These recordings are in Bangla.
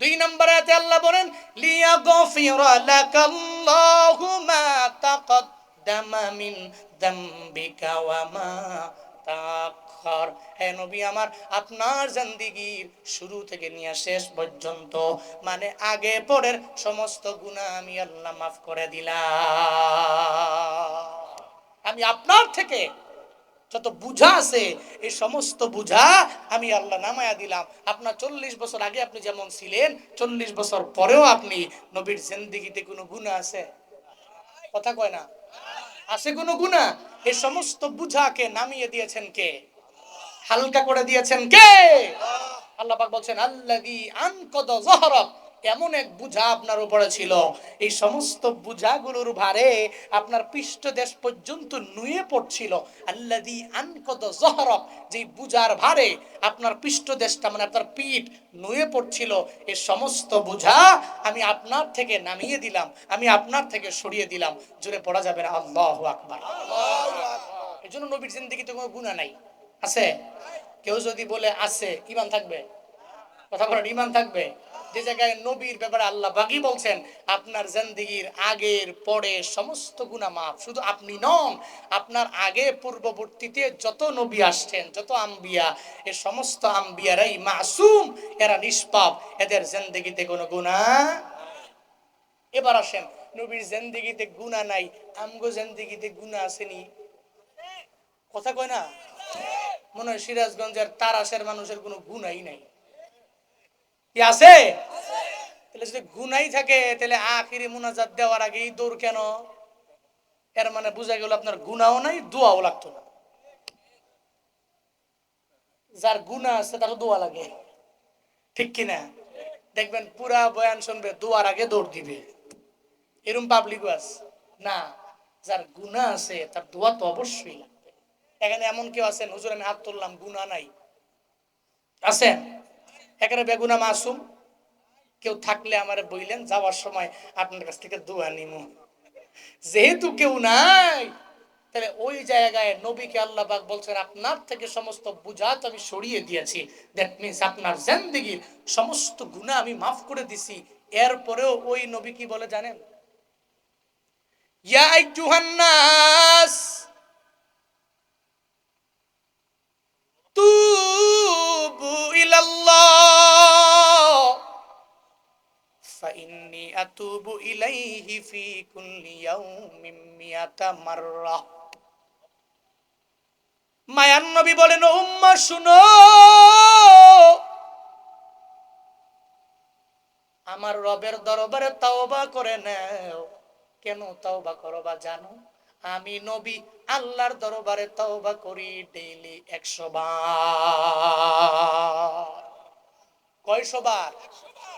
দুই নম্বরে আয়াতে আল্লাহ বলেন লিয়া লিয়াগফিরা লাকাল্লাহু মা তাকদ্দামা মিন যামবিকা ওয়া মা তাআখার। হে নবী, আমার আপনার জিন্দেগীর শুরু থেকে নিয়ে শেষ পর্যন্ত মানে আগে পরের সমস্ত গুনাহ আমি আল্লাহ মাফ করে দিলাম। আমি আপনার থেকে যত বুঝা আছে, এই সমস্ত বুঝা আমি আল্লাহ নামায়া দিলাম। আপনার চল্লিশ বছর আগে আপনি যেমন ছিলেন, চল্লিশ বছর পরেও আপনি নবীর জিন্দিগিতে কোনো গুণা আছে? কথা কয় না। আছে কোনো গুণা এই সমস্ত বুঝাকে নামিয়ে দিয়েছেন কে? হালকা করে দিয়েছেন কে? আল্লাহ বলছেন, আল্লাযী আনকাদা যহরাক। এমন এক বুঝা আপনার উপরে ছিল? এই সমস্ত বুঝাগুলোর ভারে আপনার পৃষ্ঠদেশ পর্যন্ত নুয়ে পড়ছিল। আল্লাদি আনকদ জহরক, যেই বুঝার ভারে আপনার পৃষ্ঠদেশটা মানে আপনার পিঠ নুয়ে পড়ছিল এই সমস্ত বুঝা আমি আপনার থেকে নামিয়ে দিলাম, আমি আপনার থেকে সরিয়ে দিলাম। জোরে পড়া যাবে না, আল্লাহ আকবার। এই জন্য নবীর জিন্দিগিতে কোনো গুণা নাই। আছে? কেউ যদি বলে, আছে ইমান থাকবে? কথা বলেন ইমান থাকবে? যে জায়গায় নবীর ব্যাপারে আল্লাহ বাকি বলছেন, আপনার জিন্দিগির আগের পরে সমস্ত গুণা মাফ। শুধু আপনি নন, আপনার আগে, পূর্ববর্তীতে যত নবী আসছেন, যত আম্বিয়া, এ সমস্ত আম্বিয়ারাই মাসুম, এরা নিষ্পাপ, এদের জিন্দিগিতে কোনো গুণা এবার আসেন, নবীর জিন্দিগিতে গুণা নাই, আমগো জিন্দিগিতে গুণা আসেনি। কথা কয় না? মনে হয় সিরাজগঞ্জের তারাশের মানুষের কোনো গুণাই নাই। আছে? তাহলে যদি গুনাই থাকে, তাহলে আখিরি মুনাজাত দেওয়ার আগেই দৌড় কেন? এর মানে গেল আপনার গুনাও নাই, দোয়াও লাগতো না। যার গুণা আছে দোয়া লাগে। ঠিক কিনা দেখবেন পুরা বয়ান শুনবে, দোয়ার আগে দৌড় দিবে। এরম পাবলিক বাস না, যার গুণা আছে, তার দোয়া তো অবশ্যই লাগবে। এখানে এমন কেউ আছেন, হুজুর আমি হাত তুললাম গুণা নাই। আছেন? এখানে বেগুনা মাসুম। কেউ থাকলে আমার বইলেন, যাওয়ার সময় আপনার কাছ থেকে দোয়া নিম। যেহেতু কেউ নাই, তাহলে ওই জায়গায় নবীকে আল্লাহ বলছেন, আপনার থেকে সমস্ত বুঝাত আমি সরিয়ে দিয়েছি। দ্যাট মিনস আপনার জিন্দেগির সমস্ত গুণা আমি মাফ করে দিছি। এরপরেও ওই নবী কি বলে জানেন? ইয়া আইয়ুহান আতুবু ইলাইহি ফি কুল্লি ইয়াউমিন মিয়াতা মাররা মায়ান নবী বলেন, উম্মা, শুনো। আমার রবের দরবারে তাওবা করে নাও। কেন তাওবা করবা জানো? আমি নবী আল্লাহর দরবারে তওবা করি ডেইলি একশো বার। কয়শো বার?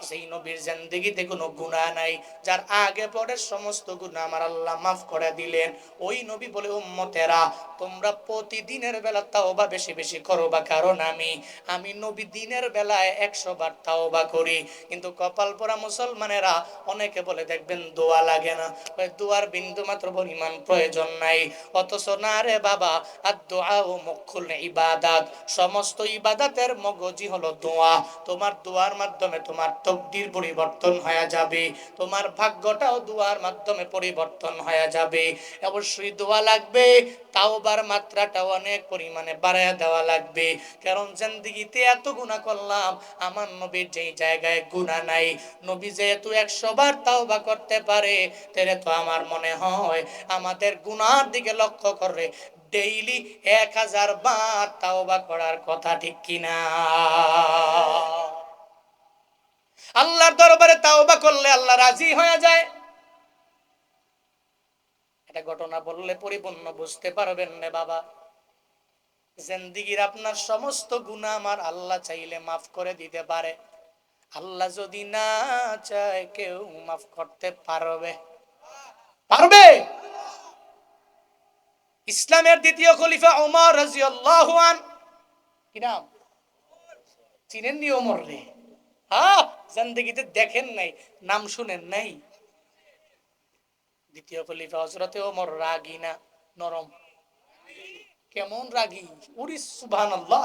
সেই নবীর জিন্দেগিতে কোনো গুনাহ নাই। যার আগে পরে সমস্ত গুনাহ আমার আল্লাহ মাফ করে দিলেন। ওই নবী বলে, উম্মতেরা, তোমরা প্রতিদিনের বেলা তাওবা বেশি বেশি করো বা কারণ আমি। আমি নবী দিনের বেলায় একশো বার তাওবা করি। কিন্তু কপাল পরা মুসলমানেরা অনেকে বলে, দেখবেন দোয়া লাগে না। দোয়ার বিন্দু মাত্র পরিমাণ প্রয়োজন নাই। অথচ না রে বাবা আর দোয়া ও মুখুল ইবাদাত। সমস্ত ইবাদাতের মগজি হলো দোয়া। তোমার দোয়ার মাধ্যমে তোমার তকদির পরিবর্তন হয়ে যাবে। তোমার ভাগ্যটাও দোয়ার মাধ্যমে পরিবর্তন হয়ে যাবে। অবশ্যই দোয়া লাগবে, তাওবার মাত্রাটাও অনেক পরিমাণে বাড়ায় দেওয়া লাগবে। কারণ জিন্দিগিতে এত গুণা করলাম, আমার নবীর যেই জায়গায় গুণা নাই। নবী যেহেতু একশো বার তাওবা করতে পারে, তাহলে তো আমার মনে হয় আমাদের গুনার দিকে লক্ষ্য করে ডেইলি এক হাজার বার তাওবা করার কথা ঠিক কিনা? আল্লাহর দরবারে তাওবা করলে আল্লাহ রাজি হয়ে যায়। এটা ঘটনা বললে পরিপূর্ণ বুঝতে পারবেন না বাবা। জিন্দিগির আপনার সমস্ত গুণা আমার আল্লাহ চাইলে মাফ করে দিতে পারে। আল্লাহ যদি না চায়, কেউ মাফ করতে পারবে। পারবে? ইসলামের দ্বিতীয় খলিফা ওমর রাজিয়াল্লাহু আন কি নাম? ওমর রে? হ্যাঁ জিন্দেগিতে দেখেন নাই, নাম শুনেন নাই। দ্বিতীয় খলিফা হজরতে ওমর, রাগী না, নরম। কেমন রাগী? উরি সুবহানাল্লাহ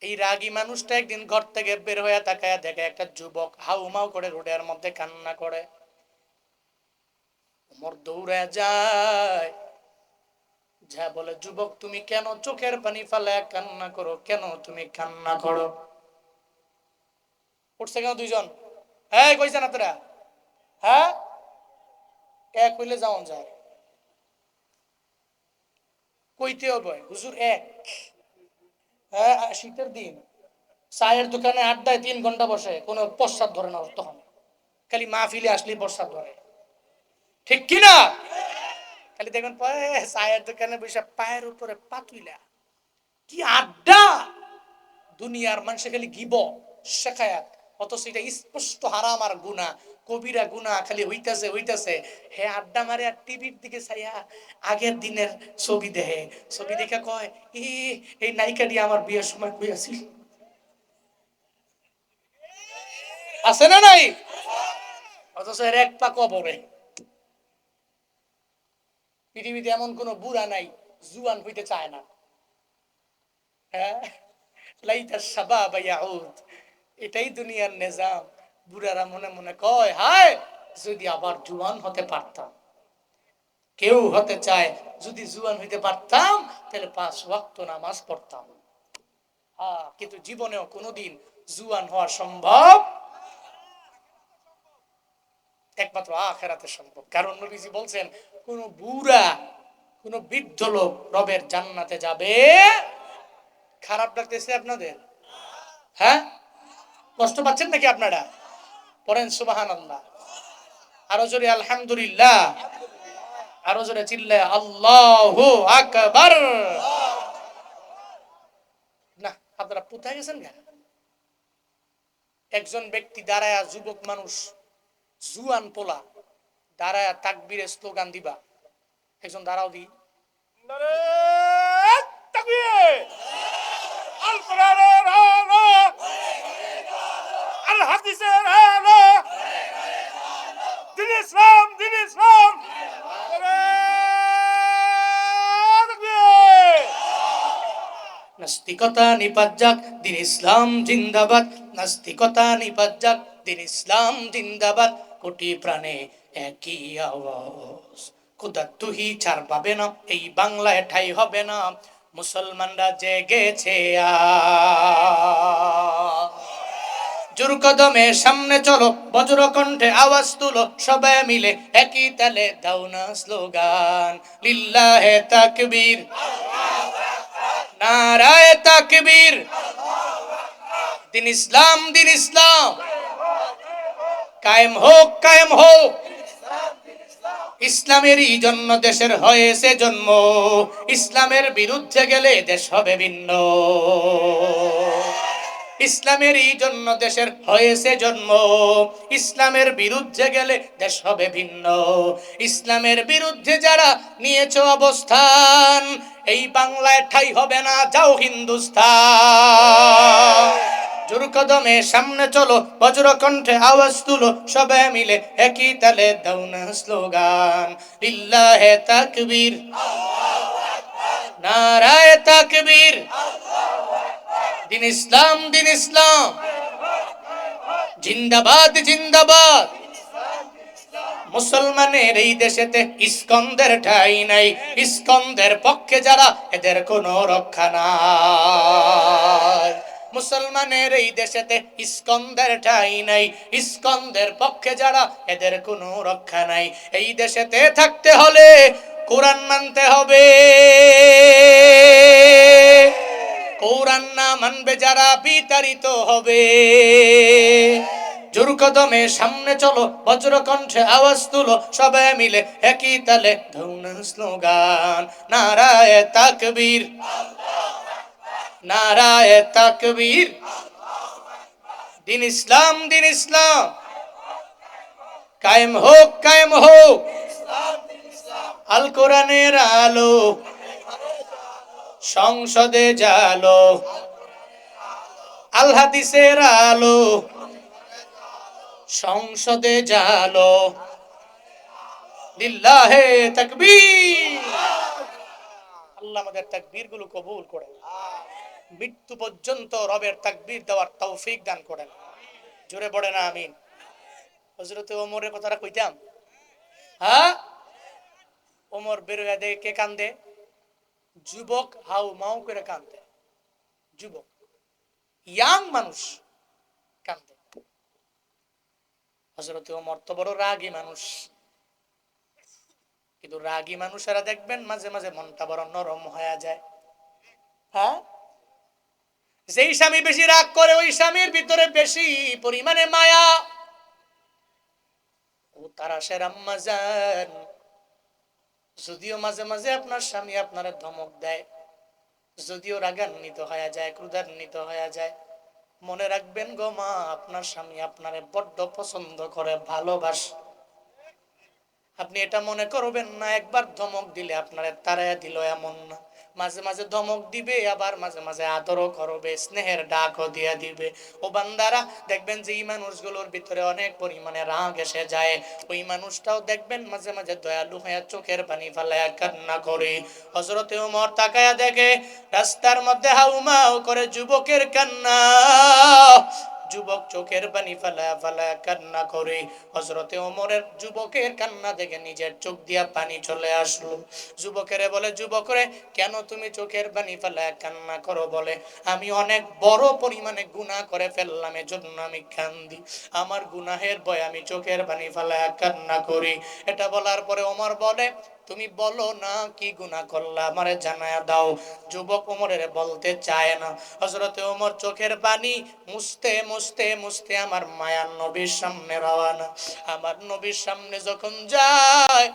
এই রাগী মানুষটা একদিন ঘর থেকে বের হয়ে তাকায় দেখে একটা যুবক হাউমাউ করে রোডের মধ্যে কান্না করে। ওমর দৌড়ে যায়। যা বলে, যুবক, তুমি কেন চোখের পানি ফালে কান্না করো? কেন তুমি কান্না করো? উঠছে কেন দুইজন? হ্যাঁ কইছে না তোরা? হ্যাঁ? এক হইলে যাওন যায়? কইতে হবে হুজুর এক। হ্যাঁ শীতের দিন। চায়ের দোকানে আড্ডায় তিন ঘণ্টা বসে, কোনো প্রস্রাব ধরে না তখন খালি মাহফিলে আসলে প্রস্রাব ধরে। ঠিক কি না? খালি দেখুন পরে চায়ের দোকানে বসে পায়ের উপরে পাতুইলা কি আড্ডা! দুনিয়ার মানুষে খালি গিব, শেখায়াত। অথচ এটা স্পষ্ট হারাম আর গুণা কবিরা গুণা খালি হইতাছে হইতাছে। হে আড্ডা মারে আর টিভির দিকে চাইয়া আগের দিনের ছবি দেহে ছবি দেখে কয়, ই, এই নায়িকাটি আমার বিয়ের সময় কইয়াছিল আছে না নাই? অথচ এর এক পা কবরে। পৃথিবীতে এমন কোন বুড়া নাই, জুয়ান হইতে চায় না। হ্যাঁ? লাইতা শাবাব ইয়াউদ। এটাই দুনিয়ার নিজাম। বুড়ারা মনে মনে কয়, হায়, যদি আবার জুয়ান হতে পারতাম। কেউ হতে চায়, যদি জুয়ান হইতে পারতাম, তাহলে পাঁচ ওয়াক্ত নামাজ পড়তাম। কিন্তু জীবনেও কোনোদিন জুয়ান হওয়া সম্ভব একমাত্র আখেরাতে সম্ভব। কারণ নবীজি বলছেন, কোন বুড়া, কোন বৃদ্ধ লোক রবের জান্নাতে যাবে। খারাপ লাগতেছে আপনাদের? হ্যাঁ? কষ্ট পাচ্ছেন নাকি আপনারা? পড়েন সুবাহান আল্লাহ আরও জোরে আলহামদুলিল্লাহ। আরও জোরে চিল্লে আল্লাহ আকবার। না, আপনারা গেছেন কেন? একজন ব্যক্তি দাঁড়ায়, যুবক মানুষ, জুয়ান পোলা, দাঁড়ায় তাকবীরের স্লোগান দিবা। একজন দাঁড়াও দি। তাকবীর! নাস্তিকতা নিপাত যাক দিন ইসলাম জিন্দাবাদ। নাস্তিকতা নিপাত যাক দিন ইসলাম জিন্দাবাদ। কোটি প্রাণে একই আওয়াজ। তুহি ছাড় পাবে না, এই বাংলায় ঠাই হবে না। মুসলমানরা জেগেছে আজ। জোর কদমে সামনে চলো, বজ্র কণ্ঠে আওয়াজ তুলো, সবাই মিলে একই তালে দাও না স্লোগান। লিল্লাহে তাকবীর। নারায় তাকবীর। দিন ইসলাম দিন ইসলাম। কায়েম হোক কায়েম হোক। ইসলামেরই জন্য দেশের হয়েছে জন্ম। ইসলামের বিরুদ্ধে গেলে দেশ হবে ভিন্ন। ইসলামেরই জন্য দেশের হয়েছে জন্ম। ইসলামের বিরুদ্ধে গেলে দেশ হবে ভিন্ন। ইসলামের বিরুদ্ধে যারা নিয়েছ অবস্থান, এই বাংলায় ঠাই হবে না, যাও হিন্দুস্তান। জোর সামনে চলো বজ্র কণ্ঠে আওয়াজ তুলো সবাই মিলে একই তালে দাও না স্লোগান। লিল্লাহে তাকবীর। নারায় তাকবীর। দিন ইসলাম দিন ইসলাম। জিন্দাবাদ জিন্দাবাদ। মুসলমানের এই দেশেতে ইস্কন্দের ঠাই নাই। ইস্কন্দের পক্ষে যারা, এদের কোনো রক্ষা নাই। মুসলমানের এই দেশেতে ইস্কন্দের ঠাই নাই। ইস্কন্দের পক্ষে যারা, এদের কোনো রক্ষা নাই। এই দেশেতে থাকতে হলে কোরআন মানতে হবে। কোরআন না মানবে যারা বিতাড়িত হবে। জোর কদমে সামনে চলো বজ্র কণ্ঠে আওয়াজ তুলো, সবাই মিলে একই তালে ধৌন স্লোগান, নারায় তাকবীর। নারায় তাকবীর। দিন ইসলাম দিন ইসলাম। কায়েম হোক কায়েম হোক। আল কোরআনের আলো। সংসদে জালো, আল আলো, সংসদে জালো, লিল্লাহে তাকবীর। আল্লাহ আমাদের তাকবীরগুলো কবুল করে মৃত্যু পর্যন্ত রবের তাকবীর দেওয়ার তৌফিক দান করেন। জোরে পড়ে না আমিন। হজরতে ওমরের কথাটা কইতাম? হ্যাঁ? ওমর বেরোয়া দে কে কান্দে? যুবক হাউ মাউ করে কান্দে যুবক। ইয়াং মানুষ কান্দে হজরতে ওমর তো বড় রাগী মানুষ। কিন্তু রাগী মানুষেরা দেখবেন মাঝে মাঝে মনটা বড় নরম হয়ে যায়। হ্যাঁ? যেই স্বামী বেশি রাগ করে, ওই স্বামীর ভিতরে বেশি পরিমাণে মায়া। ও তারা সেরাম্মা যান যদিও মাঝে মাঝে আপনার স্বামী আপনার ধমক দেয়, যদিও রাগান্বিত হয়ে যায় ক্রুদান্বিত হয়ে যায়, মনে রাখবেন গো মা, আপনার স্বামী আপনারে বড্ড পছন্দ করে, ভালোবাস। আপনি এটা মনে করবেন না, একবার ধমক দিলে আপনারে তারাইয়া দিল এমন না। মাঝে মাঝে ধমক দিবে, আবার মাঝে মাঝে আদরও করবে, স্নেহের ডাকও দিয়ে দিবে। ও বান্দারা, দেখবেন যে এই মানুষগুলোর ভিতরে অনেক পরিমাণে রাগ এসে যায়। ওই মানুষটাও দেখবেন মাঝে মাঝে দয়ালু হয়ে চোখের পানি ফেলায় কান্না করে। হজরতে উমর তাকায়া দেখে, রাস্তার মধ্যে হাউমাউ করে যুবকের কান্না। যুবক চোখের পানি ফেলা ফেলা কান্না করে। হজরতে ওমরের যুবকের কান্না দেখে নিজের চোখ দিয়া পানি চলে আসলো। যুবকের বলে, যুবকরে, কেন তুমি চোখের পানি ফেলা কান্না করো? বলে, আমি অনেক বড় পরিমাণে গুনাহ করে ফেললাম, এজন্য আমি কান্দি। আমার গুনাহের ভয় আমি চোখের পানি ফেলা কান্না করি। এটা বলার পরে ওমর বলে তুমি বলো না, কি গুনা করলা? আমারে জানায়া দাও। যুবক ওমরের বলতে চায় না। হজরতে ওমর চোখের পানি মুছতে মুছতে মুছতে আমার মায়ার নবীর সামনে রওয়ানা আমার নবীর সামনে যখন যায়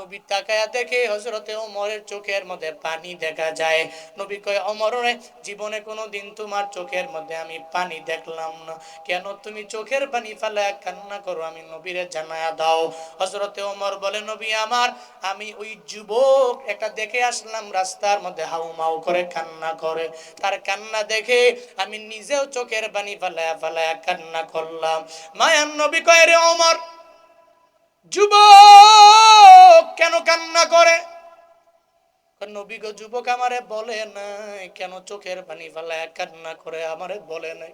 নবী তাকায়া দেখে হজরতে ওমরের চোখের মধ্যে পানি দেখা যায়। নবী কয় অমর জীবনে কোনো দিন তোমার চোখের মধ্যে আমি পানি দেখলাম না। কেন তুমি চোখের পানি ফেলায় কান্না করো? আমি নবীরে জানায়া দাও। হজরতে ওমর বলে, নবী আমার, আমি ওই যুবক একটা দেখে আসলাম, রাস্তার মধ্যে হাউমাউ করে কান্না করে। তার কান্না দেখে আমি নিজেও চোখের পানি ফেলায় ফেলায় কান্না করলাম। মায়ান নবী কয়, রে ওমর যুবক কেন কান্না করে? নবীগ যুবক আমারে বলে নাই। কেন চোখের পানি ফেলায় কান্না করে? আমারে বলে নাই।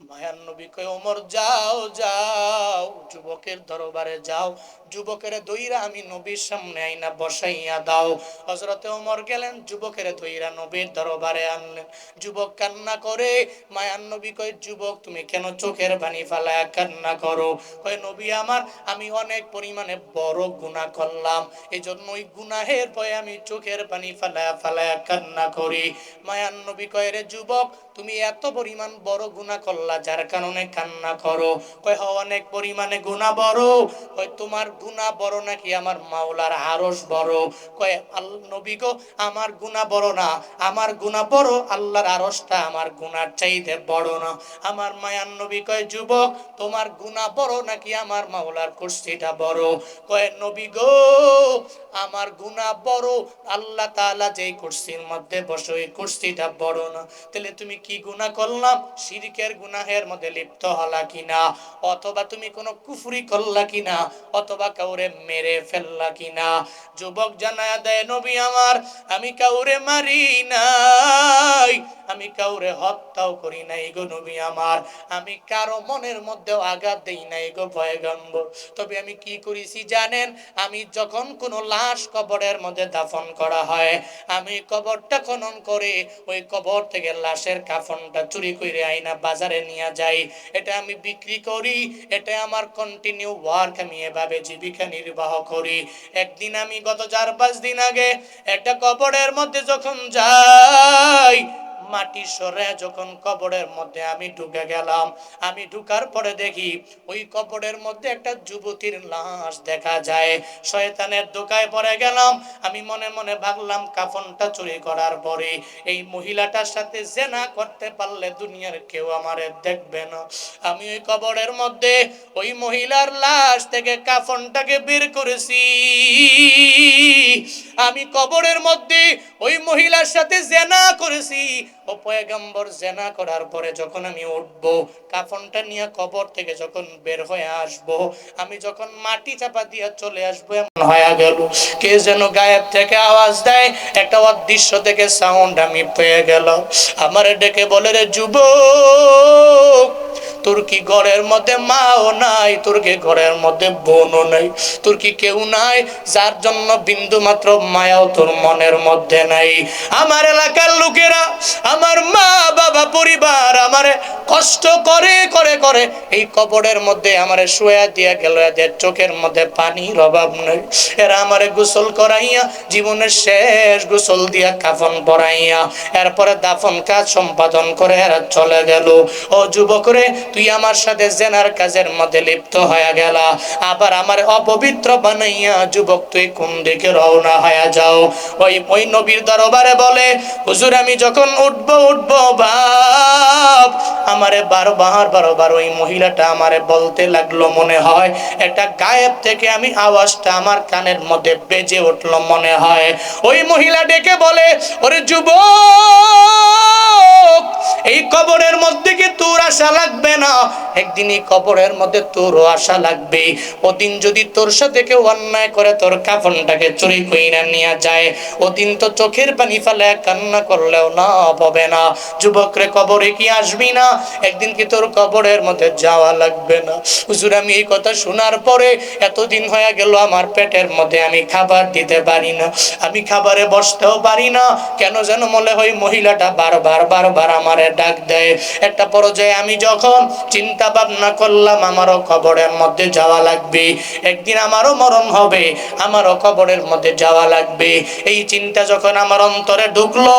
মায়ার নবী কয়, ওমর, যাও যাও, যুবকের দরবারে যাও। যুবকের দইরা আমি নবীর সামনে আইনা বসাইয়া দাও। হজরতে ওমর গেলেন, যুবকের দইরা নবীর দরবারে আনলেন। যুবক কান্না করে, মায়ার নবী কয়, যুবক, তুমি কেন চোখের পানি ফালায়া কান্না করো? কয়, নবী আমার, আমি অনেক পরিমাণে বড় গুনাহ করলাম। এই জন্য ওই গুনাহের ভয়ে আমি চোখের পানি ফালায়া ফালায়া কান্না করি। মায়ার নবী কয়, রে যুবক, তুমি এত পরিমাণ বড় গুনাহ করলা যার কারণে কান্না করো। কয় হ অনেক পরিমাণে গুনাহ বড়। কয়, তোমার গুনাহ বড় নাকি আমার মাওলার আরশ বড়? কয়, আল, নবী গো, আমার গুনাহ বড় না। আমার গুনাহ বড়, আল্লাহর আরশটা আমার গুনার চাইতে বড় না। আমার মায়ার নবী কয়, যুবক, তোমার গুনাহ বড় নাকি আমার মাওলার কুর্সিটা বড়? কয়, নবী গো, আমার গুনাহ বড়। আল্লাহ তাআলা যেই কুর্সির মধ্যে বসে ওই কুর্সিটা বড় না। তাহলে তুমি কি গুনাহ করলাম? শিরকের গুনাহের মধ্যে লিপ্ত হলা কিনা? অথবা তুমি কোনো কুফরি করলা কিনা? অথবা কাউরে মেরে ফেললা কিনা? যুবক জানায়া দেয়, নবী আমার, আমি কাউরে মারি নাই। আমি কাউরে হত্যাও করি নাই গো নবী আমার। আমি কারও মনের মধ্যেও আঘাত দেই নাই গো পয়গম্বর। তবে আমি কি করেছি জানেন? আমি যখন কোনো লাশ কবরের মধ্যে দাফন করা হয়, আমি কবরটা খনন করে ওই কবর থেকে লাশের কাফনটা চুরি করে আইনা বাজারে নিয়ে যাই। এটা আমি বিক্রি করি, এটা আমার কন্টিনিউ ওয়ার্ক আমি এভাবে জীবিকা নির্বাহ করি। একদিন আমি গত চার পাঁচ দিন আগে একটা কবরের মধ্যে যখন যাই মাটি সরে যখন কবরের মধ্যে আমি ঢুকে গেলাম, আমি ঢুকার পরে দেখি ওই কবরের মধ্যে একটা যুবতীর লাশ দেখা যায়। শয়তানের দোকায় পড়ে গেলাম, আমি মনে মনে ভাবলাম কাফনটা চুরি করার পরে এই মহিলাটার সাথে জেনা করতে পারলে দুনিয়ার কেউ আমার দেখবে না। আমি ওই কবরের মধ্যে ওই মহিলার লাশ থেকে কাফনটাকে বের করেছি। আমি কবরের মধ্যে ওই মহিলার সাথে জেনা করেছি। ও জেনা করার পরে যখন আমি উঠব, কাফনটা নিয়ে কবর থেকে যখন বের হয়ে আসব, আমি যখন মাটি চাপা দিয়ে চলে আসব, এমন হয়ে গেল। কে যেন গায়েব থেকে আওয়াজ দেয়, একটা অদৃশ্য থেকে সাউন্ড আমি পেয়ে গেলাম। আমার ডেকে বলে, রে যুবক তোর কি ঘরের মধ্যে মাও নাই তোর কি ঘরের মধ্যে বোনও নাই। তোর কি কেউ নাই, যার জন্য বিন্দু মাত্র মায়াও তোর মনের মধ্যে নাই। আমার এলাকার লোকেরা, আমার মা বাবা পরিবার আমারে কষ্ট করে করে করে এই কবরের মধ্যে আমারে শুয়ে দিয়া গেল, এদের চোখের মধ্যে পানির অভাব নাই। এরা আমারে গোসল করাইয়া, জীবনের শেষ গোসল দিয়া কাফন পরাইয়া, এরপরে দাফন কাজ সম্পাদন করে এরা চলে গেল। ও যুবক রে তুই আমার সাথে জেনার কাজের মধ্যে লিপ্ত হয়ে গেলা। আবার আমার অপবিত্র বানাইয়া যুবক, তুই কোন দিকে রওনা হয়ে যাও? ওই ওই নবীর দরবারে বলে, হুজুর, আমি যখন উঠবো উঠবো বাপ। আমারে বারো বাহার বারো বার ওই মহিলাটা আমারে বলতে লাগল মনে হয়। একটা গায়েব থেকে আমি আওয়াজটা আমার কানের মধ্যে বেজে উঠল মনে হয়। ওই মহিলা ডেকে বলে, ওরে যুবক, এই কবরের মধ্যে কি তোর আশা লাগবে না? একদিন এই কবরের মধ্যে তোরও আশা লাগবে। ওদিন যদি তোর সাথে কেউ অন্যায় করে, তোর কাফনটাকে চুরি কইরা নিয়ে যায়। ওদিন তো চোখের পানি ফেলে কান্না করলেও না হবে না। যুবকরে কবরে কি আসবি না? একদিন কি তোর কবরের মধ্যে যাওয়া লাগবে না? হুজুর, আমি এই কথা শোনার পরে এতদিন হয়ে গেল আমার পেটের মধ্যে আমি খাবার দিতে পারি না। আমি খাবারে বসতেও পারি না। কেন যেন মনে হয় মহিলাটা বারবার বারবার আমারে ডাক দেয়। একটা পর্যায়ে আমি যখন চিন্তা ভাবনা করলাম, আমারও কবরের মধ্যে যাওয়া লাগবে। একদিন আমারও মরণ হবে, আমারও কবরের মধ্যে যাওয়া লাগবে। এই চিন্তা যখন আমার অন্তরে ঢুকলো,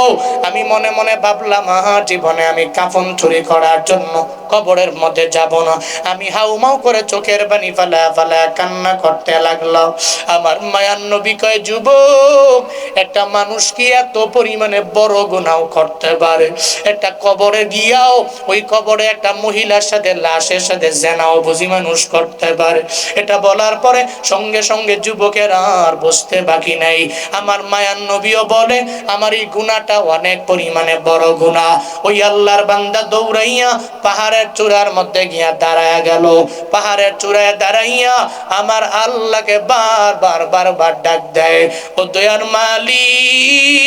আমি মনে মনে ভাবলাম, আহা, জীবনে আমি কাফন চুরি করার জন্য কবরের মধ্যে যাব না। আমি হাউমাউ করে চোখের পানি ফালা ফালা কান্না করতে লাগলাম আমার মায়ার নবী কয়, যুবক, একটা মানুষ কি এত পরিমাণে বড় গুনাও করতে পারে? একটা কবরে গিয়াও ওই কবরে একটা মহিলার সাথে লাশের সাথে জেনাও বুঝি মানুষ করতে পারে। এটা বলার পরে সঙ্গে সঙ্গে যুবকের আর বসতে বাকি নাই। আমার মায়ার নবীও বলে, আমার এই গুণাটা অনেক পরিমাণে বড় গুণা ওই আল্লাহর বান্দা দৌড়াইয়া পাহাড়ের চূড়ার মধ্যে গিয়া দাঁড়ায়া গেল। পাহাড়ের চূড়ায় দাঁড়াইয়া আমার আল্লাহকে বারবার বারবার ডাক দেয়, ও দয়ার মালিক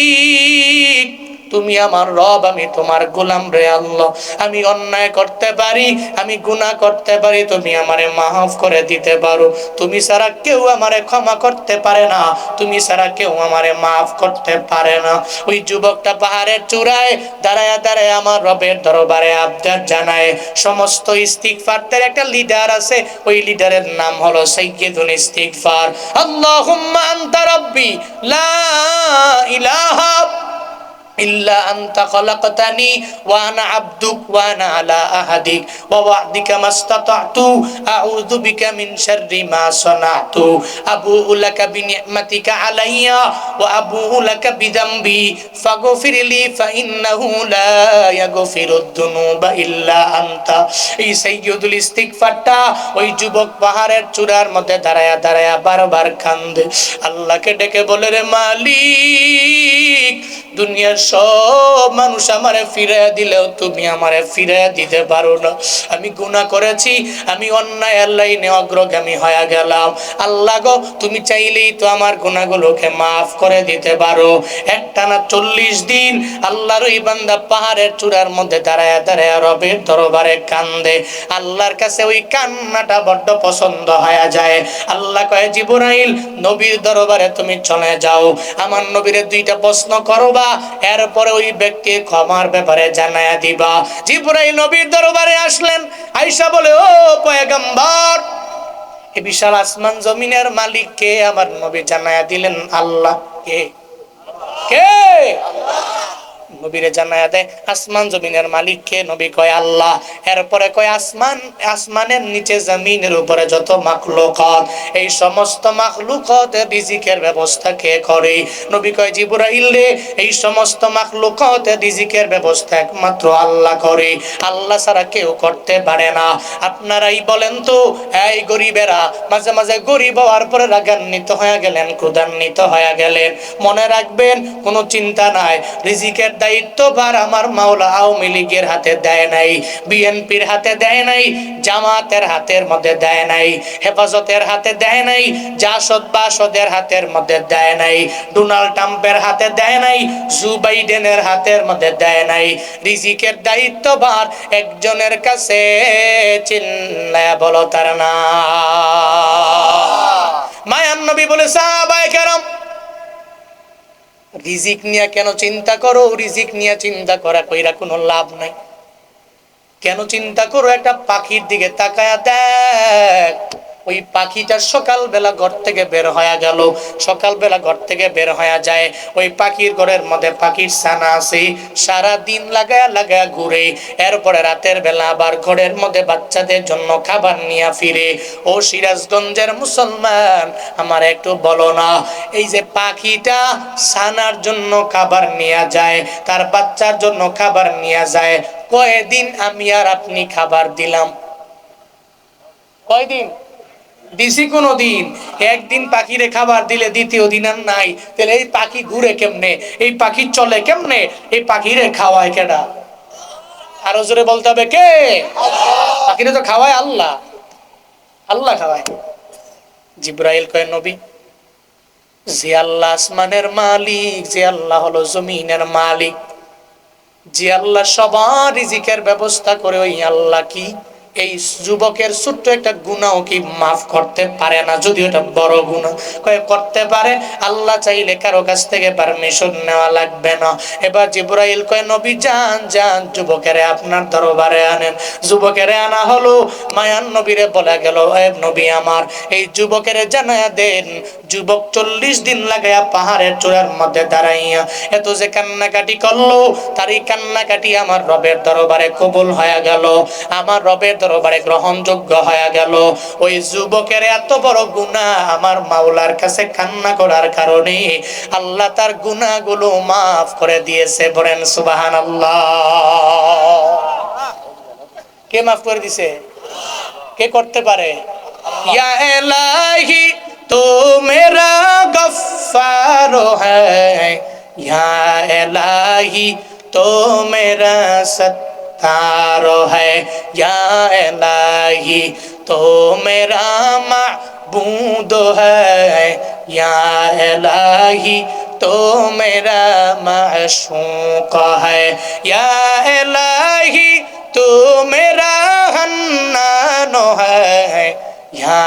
তুমি আমার রব, আমি তোমার গোলাম রে আল্লাহ। আমি অন্যায় করতে পারি, আমি গুনাহ করতে পারি, তুমি আমারে মাফ করে দিতে পারো। তুমি ছাড়া কেউ আমারে ক্ষমা করতে পারে না, তুমি ছাড়া কেউ আমারে মাফ করতে পারে না। ওই যুবকটা পাহাড়ের চূড়ায় দাঁড়ায় দাঁড়ায় আমার রবের দরবারে আবদার জানায়। সমস্ত ইস্তিগফারদের একটা লিডার আছে, ওই লিডারের নাম হলো সাইয়্যিদুল ইস্তিগফার। আল্লাহুম্মা আনতা রাব্বি, লা ইলাহা ইল্লা আনতা খলাকতানি ওয়া আনা আবদুক ওয়া আনা আলা আহাদিক। ওয়া ওয়া'দিকা মাসতাতাতু, আউযু বিকা মিন শাররি মা সানাতু। আবুউ লাকা বিনি'মাতিকা আলাইয়া ওয়া আবুউ লাকা বিযামবি ফাগফির লি ফা ইন্নাহু লা ইয়াগফিরুদ দুনুবা ইল্লা আনতা। এই সাইয়্যিদুল ইস্তিগফারটা ওই যুবক পাহাড়ের চূড়ার মধ্যে দাঁড়ায়া দাঁড়ায়া বারবার কান্দে। আল্লাহকে ডেকে বলে, রে মালিক, দুনিয়ার সব মানুষ আমারে ফিরে দিলেও তুমি আমারে ফিরে দিতে পারো না। আমি গুনাহ করেছি, আমি অন্যায় লাইনে অগ্রগামী হয়ে গেলাম। আল্লাহ গো, তুমি চাইলেই তো আমার গুনাহগুলোকে মাফ করে দিতে পারো। একটা না চল্লিশ দিন আল্লাহর ওই বান্দা পাহাড়ের চূড়ার মধ্যে দাঁড়ায় দাঁড়ায় রবের দরবারে কান্দে। আল্লাহর কাছে ওই কান্নাটা বড্ড পছন্দ হয়ে যায়। আল্লাহ কয়ে, জিবরাইল, নবীর দরবারে তুমি চলে যাও। আমার নবীরে দুইটা প্রশ্ন করবা। এরপরে ওই ব্যক্তি ক্ষমার ব্যাপারে জানায়া দিবা। জিপুরাই নবীর দরবারে আসলেন। আইসা বলে, ও পয়গম্বর এই বিশাল আসমান জমিনের মালিক কে? আমার নবী জানায়া দিলেন, আল্লাহ। কে? কে? নবীরে জানায়া দেয়, আসমান জমিনের মালিক কে নবী কয় আল্লাহ। এরপরে কয় আসমান, আসমানের নিচে জমিনের উপরে যত মাখলুকাত, এই সমস্ত মাখলুকাত রিজিকের ব্যবস্থা কে করে? নবী কয়, জিবরাইল রে, এই সমস্ত মাখলুকাত রিজিকের ব্যবস্থা একমাত্র আল্লাহ করে। আল্লাহ ছাড়া কেউ করতে পারে না। আপনারাই বলেন তো, এই গরিবেরা, মাঝে মাঝে গরিব হওয়ার পরে রাগান্বিত হয়ে গেলেন, ক্রোধান্বিত হয়ে গেলেন। মনে রাখবেন, কোনো চিন্তা নাই, রিজিকের দায়িত্ব দায়িত্বভার আমার মাওলা আওয়ামী লীগের হাতে দেয় নাই, বিএনপির হাতে দেয় নাই, জামাতের হাতের মধ্যে দেয় নাই, হেফাজতের হাতে দেয় নাই, জাসদ বাসদের হাতের মধ্যে দেয় নাই, ডোনাল্ড ট্রাম্পের হাতে দেয় নাই, জু বাইডেনের হাতের মধ্যে দেয় নাই, রিজিকের দায়িত্বভার একজনের কাছে চিল্লায় বলো তার না মায়ান নবী বলে সাহাবায়ে কেরাম রিজিক নিয়ে কেন চিন্তা করো? রিজিক নিয়ে চিন্তা করা কইরা কোনো লাভ নাই। কেন চিন্তা করো? একটা পাখির দিকে তাকায়া দেখ। ওই পাখিটা সকালবেলা ঘর থেকে বের হয়ে গেল। সকালবেলা ঘর থেকে বের হয়ে যায়। ওই পাখির ঘরের মধ্যে পাখির ছানা আছে। সারা দিন লাগায়া লাগায়া ঘুরে। এরপরে রাতের বেলা আবার ঘরের মধ্যে বাচ্চাদের জন্য খাবার নিয়ে ফিরে। ও সিরাজগঞ্জের মুসলমান, আমার একটু বলো না, এই যে পাখিটা ছানার জন্য খাবার নিয়ে যায়, তার বাচ্চার জন্য খাবার নিয়ে যায়, কয়দিন আমি আর আপনি খাবার দিলাম? কয়দিন? দিছি কোনো দিন। একদিন পাখিরে খাবার দিলে দ্বিতীয় দিন আর নাই। তাহলে এই পাখি ঘুরে কেমনে? এই পাখি চলে কেমনে? এই পাখিরে খাওয়ায় কেডা? আরও জোরে বলতে হবে কে? পাখিরে তো খাওয়ায় আল্লাহ। আল্লাহ খাওয়ায়। জিব্রাইল কয়, নবী, যে আল্লাহ আসমানের মালিক, যে আল্লাহ হলো জমিনের মালিক, যে আল্লাহ সবার রিজিকের ব্যবস্থা করে ওই আল্লাহ কি এই যুবকের ছোট্ট একটা গুণাও কি মাফ করতে পারে না? যদি এটা বড় গুণা। কয়ে, করতে পারে? আল্লাহ চাইলে কারও কাছ থেকে পারমিশন নেওয়া লাগবে না। এবার জিব্রাইল কয়, নবী, যান যান, যুবকেরে আপনার দরবারে আনেন। যুবকেরে আনা হলো, মায়ান নবীরে বলা গেল, এ নবী আমার, এই যুবকেরে জানায়া দেন। যুবক চল্লিশ দিন লাগাইয়া পাহাড়ের চূড়ার মধ্যে দাঁড়াইয়া এত যে কান্নাকাটি করল তার এই কান্নাকাটি আমার রবের দরবারে কবুল হয়ে গেল। আমার রবের দরবারে গ্রহণযোগ্য হয়ে গেল। ওই যুবকের এত বড় গুণা আমার মাওলার কাছে কান্না করার কারণে আল্লাহ তার গুণাগুলো মাফ করে দিয়েছে। বলেন সুবাহান কে মাফ করে দিছে? কে করতে পারে? তো মেরা গফার হ্যায়। ইয়া এলাহি তো মেরা সত্তার है या इलाही तो मेरा माबूद है या इलाही तो मेरा माशूक है या इलाही तो मेरा हन्नान है या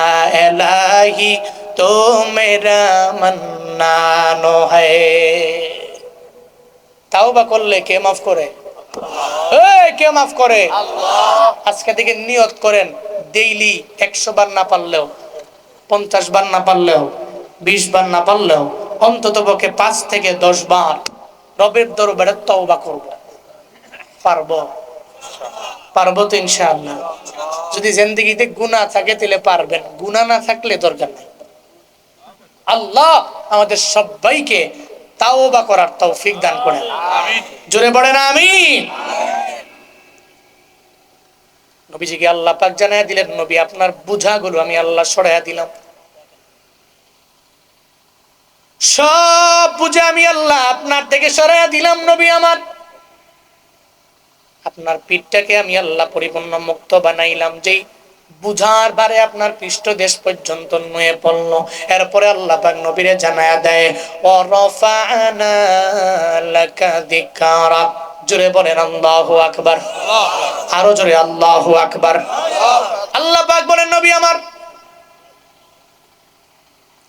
इलाही तो मेरा मन्नान है তাওবা করলে কে মাফ করে এই কে মাফ করে। আজকে থেকে নিয়ত করেন ডেইলি একশো বার না পারলেও পঞ্চাশ বার না পারলেও বিশ বার না পারলেও অন্তত পক্ষে পাঁচ থেকে দশ বার রবের দরবারে তওবা করব। পারব? পারব তো ইনশাআল্লাহ। যদি জিন্দগিতে গুনাহ থাকে তাহলে পারবেন গুনাহ না থাকলে দরকার নাই। আল্লাহ আমাদের সবাইকে তাওবা করার তৌফিক দান করেন জোরে পড়ে না আমি নবীজিকে আল্লাহ পাক দিলেন নবী আপনার বুঝাগুলো আমি আল্লাহ সরাইয়া দিলাম। সব বুঝা আমি আল্লাহ আপনার থেকে সরাইয়া দিলাম নবী আমার। আপনার পিঠটাকে আমি আল্লাহ পরিপূর্ণ মুক্ত বানাইলাম। যেই বুঝার বারে আপনার পৃষ্ঠ দেশ পর্যন্ত নুয়ে পড়ল। এরপরে আল্লাহ পাক নবীরে জানায়া দেয় ওরফানা লাকা জোরে বলেন, আল্লাহু আকবার। আরও জোরে, আল্লাহু আকবার। আল্লাহ পাক বলেন, নবী আমার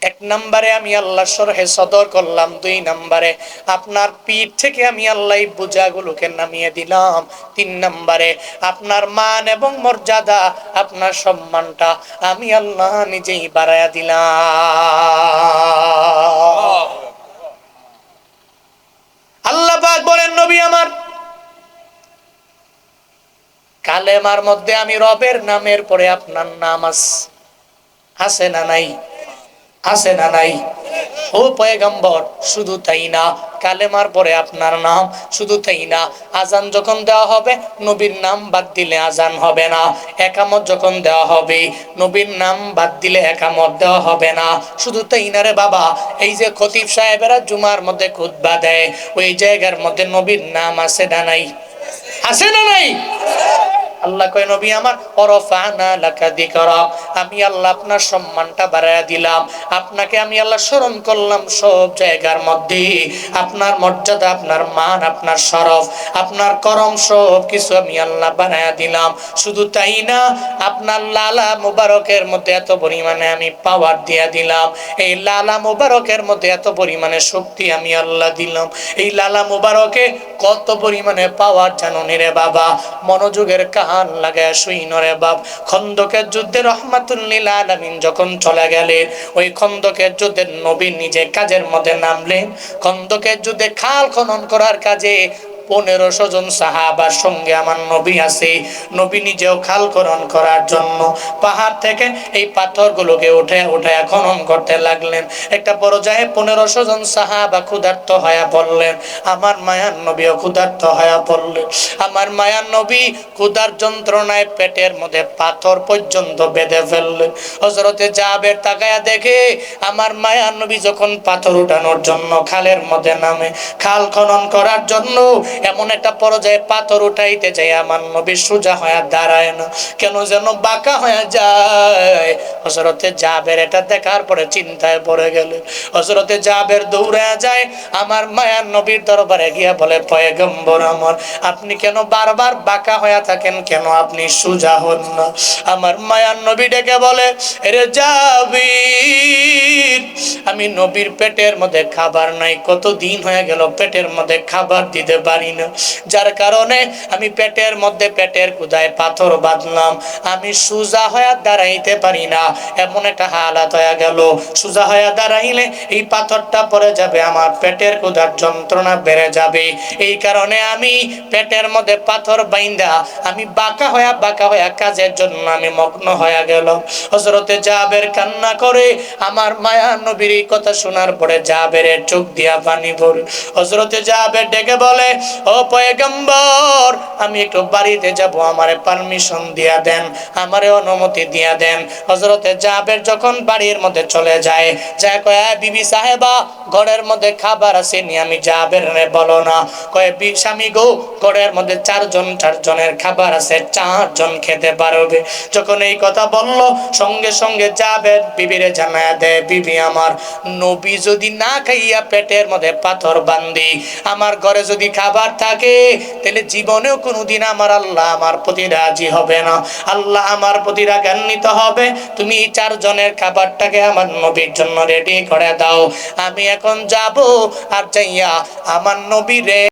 এক নম্বরে আমি আল্লাহ সরহে সদর করলাম, দুই নম্বরে আপনার পিঠ থেকে আমি আল্লাহ বোঝাগুলোকে নামিয়ে দিলাম, তিন নম্বরে আপনার মান এবং মর্যাদা, আপনার সম্মানটা আমি আল্লাহ নিজেই বাড়াইয়া দিলাম। আল্লাহ বলেন, নবী আমার, কালেমার মধ্যে আমি রবের নামের পরে আপনার নাম আছে না নাই? আছে না নাই? ও পয়গম্বর, শুধু তাই না। কালেমার পরে আপনার নাম, শুধু তাই না। আজান যখন দেওয়া হবে, নবীর নাম বাদ দিলে আজান হবে না। একামত যখন দেওয়া হবে, নবীর নাম বাদ দিলে একামত দেওয়া হবে না। শুধু তাই না রে বাবা, এই যে খতিব সাহেবেরা জুমার মধ্যে খুতবা দেয়, ওই জায়গার মধ্যে নবীর নাম আছে না নাই? আছে না নাই? আল্লাহ কয়, নবী আমার, অরফানা লাকা দিকরাক আমি আল্লাহ আপনার সম্মানটা বাড়ায়া দিলাম। আপনাকে আমি আল্লাহ স্মরণ করলাম সব জায়গার মধ্যে। আপনার মর্যাদা, আপনার মান, আপনার শরফ, আপনার করম সব কিছু আমি আল্লাহ বাড়ায়া দিলাম। শুধু তাই না, আপনার লালা মুবারকের মধ্যে এত পরিমাণে আমি পাওয়ার দিয়া দিলাম। এই লালা মুবারকের মধ্যে এত পরিমাণে শক্তি আমি আল্লাহ দিলাম। এই লালা মুবারকে কত পরিমাণে পাওয়ার জানো নি রে বাবা। মনোযোগের কান লাগায় শুই নরে বাপ। খন্দকের যুদ্ধে রহমাতুল্লিল আলামিন যখন চলে গেলে, ওই খন্দকের যুদ্ধে নবী নিজে কাজের মধ্যে নামলেন। খন্দকের যুদ্ধে খাল খনন করার কাজে পনেরোশো জন সাহাবার সঙ্গে আমার নবী আছে। নবী নিজেও খাল খনন করার জন্য পাহাড় থেকে এই পাথরগুলোকে উঠে উঠে খনন করতে লাগলেন। একটা পর্যায়ে পনেরোশো জন সাহাবা ক্ষুধার্ত হয়ে পড়লেন। আমার মায়ার নবীও ক্ষুধার্ত হয়ে পড়লেন। আমার মায়ার নবী ক্ষুধার যন্ত্রণায় পেটের মধ্যে পাথর পর্যন্ত বেঁধে ফেললেন। হজরতে জাবের তাকায়া দেখে আমার মায়ার নবী যখন পাথর উঠানোর জন্য খালের মধ্যে নামে, খাল খনন করার জন্য এমন একটা পর্যায়ে পাথর উঠাইতে যাই আমার নবী সোজা হয়ে দাঁড়ায় না। কেন যেন বাঁকা হয়ে যায়। হজরতে জাবের এটা দেখার পরে চিন্তায় পড়ে গেলেন হজরতে জাবের দৌড়ে যায়, আমার মায়ার নবীর দরবারে গিয়া বলে, পয়গম্বর আমার, আপনি কেন বারবার বাঁকা হয়ে থাকেন? কেন আপনি সোজা হন না? আমার মায়ার নবী ডেকে বলে, এরে জাবির, আমি নবীর পেটের মধ্যে খাবার নাই। কত দিন হয়ে গেল পেটের মধ্যে খাবার দিতে পারি না যার কারণে আমি পেটের মধ্যে পেটের কুদায় পাথর বাঁধলাম। আমি সোজা হয়ে দাঁড়াইতে পারি না। এমন একটা হালাত হয়ে গেল। সোজা হয়ে দাঁড়াইলে এই পাথরটা পড়ে যাবে, আমার পেটের কুদার যন্ত্রণা বেড়ে যাবে। এই কারণে আমি পেটের মধ্যে পাথর বাইন্দা, আমি বাঁকা হয়ে বাঁকা হয়ে কাজের জন্য আমি মগ্ন হয়ে গেল হজরতে জাবের কান্না করে আমার মায়া নবীর কথা শোনার পরে জাবের চোখ দিয়া পানি ভরে। হজরতে জাবের ডেকে বলে পয়গম্বর, আমি একটু বাড়িতে যাব, আমারে পারমিশন দিয়া দেন, আমারে অনুমতি দিয়া দেন। হজরতে জাবের যখন বাড়ির মধ্যে চলে যায় যায় কয়, "আয় বিবি সাহেবা, ঘরের মধ্যে খাবার আছে নি? আমি জাবের রে বলো না, কয়ে, বি, স্বামী গো, ঘরের মধ্যে চারজন চারজনের খাবার আছে, চারজন খেতে পারবে। যখন এই কথা বলল, সঙ্গে সঙ্গে যাবে বিবিরে জানায় দেয়, বিবি আমার নবী যদি না খাইয়া পেটের মধ্যে পাথর বান্ধি আমার ঘরে যদি খাবার থাকে, তাহলে জীবনেও কোনোদিন আমার আল্লাহ আমার প্রতি রাজি হবে না। আল্লাহ আমার প্রতি রাগান্বিত হবে। তুমি এই চারজনের খাবারটাকে আমার নবীর জন্য রেডি করে দাও। আমি এখন যাব, আর যাইয়া আমার নবীরে